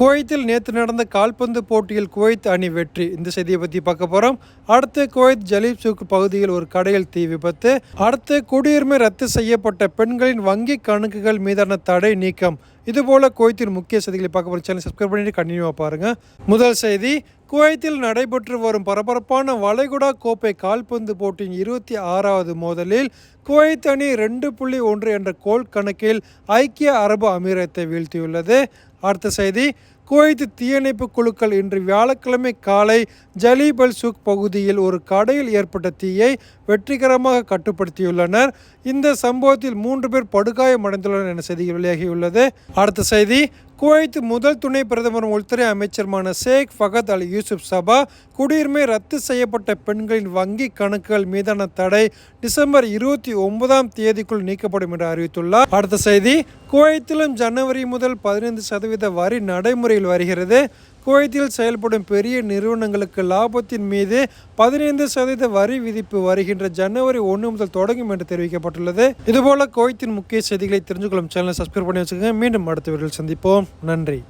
குவைத்தில் நேற்று நடந்த கால்பந்து போட்டியில் குவைத் அணி வெற்றி. இந்த செய்தியை பற்றி பார்க்க போகிறோம் அடுத்து குவைத் ஜலீப் சூக் பகுதியில் ஒரு கடையில் தீ விபத்து. அடுத்து குடியுரிமை ரத்து செய்யப்பட்ட பெண்களின் வங்கி கணக்குகள் மீதான தடை நீக்கம். இதுபோல குவைத்தின் முக்கிய செய்திகளை பார்க்க போகிற சேனல் சப்ஸ்கிரைப் பண்ணிட்டு கண்டினியூவாக பாருங்கள் முதல் செய்தி குவைத்தில் நடைபெற்று வரும் பரபரப்பான வளைகுடா கோப்பை கால்பந்து போட்டியின் இருபத்தி ஆறாவது மோதலில் குவைத் அணி ரெண்டு புள்ளி ஒன்று என்ற கோல் கணக்கில் ஐக்கிய அரபு அமீரகத்தை வீழ்த்தியுள்ளது. அடுத்த செய்தி குவைத்து தீயணைப்பு குழுக்கள் இன்று வியாழக்கிழமை காலை ஜலீபல் சுக் பகுதியில் ஒரு கடையில் ஏற்பட்ட தீயை வெற்றிகரமாக கட்டுப்படுத்தியுள்ளனர். இந்த சம்பவத்தில் மூன்று பேர் படுகாயமடைந்துள்ளனர் என செய்திகள் வெளியாகியுள்ளது. அடுத்த செய்தி குவைத் முதல் துணை பிரதமரும் உள்துறை அமைச்சருமான ஷேக் ஃபகத் அல் யூசுப் சபா குடியுரிமை ரத்து செய்யப்பட்ட பெண்களின் வங்கி கணக்குகள் மீதான தடை டிசம்பர் இருபத்தி ஒன்பதாம் தேதிக்குள் நீக்கப்படும் என்று அறிவித்துள்ளார். அடுத்த செய்தி குவைத்திலும் ஜனவரி முதல் பதினைந்து சதவீத வரி நடைமுறையில் வருகிறது. குவைத்தில் செயல்படும் பெரிய நிறுவனங்களுக்கு லாபத்தின் மீது பதினைந்து சதவீத வரி விதிப்பு வருகின்ற ஜனவரி ஒன்று முதல் தொடங்கும் என்று தெரிவிக்கப்பட்டுள்ளது. இதுபோல குவைத்தின் முக்கிய செய்திகளை தெரிஞ்சுக்கொள்ளும் சேனலை சப்ஸ்கிரைப் பண்ணி வச்சுக்கோங்க. மீண்டும் அடுத்த வீடியோவில் சந்திப்போம். நன்றி.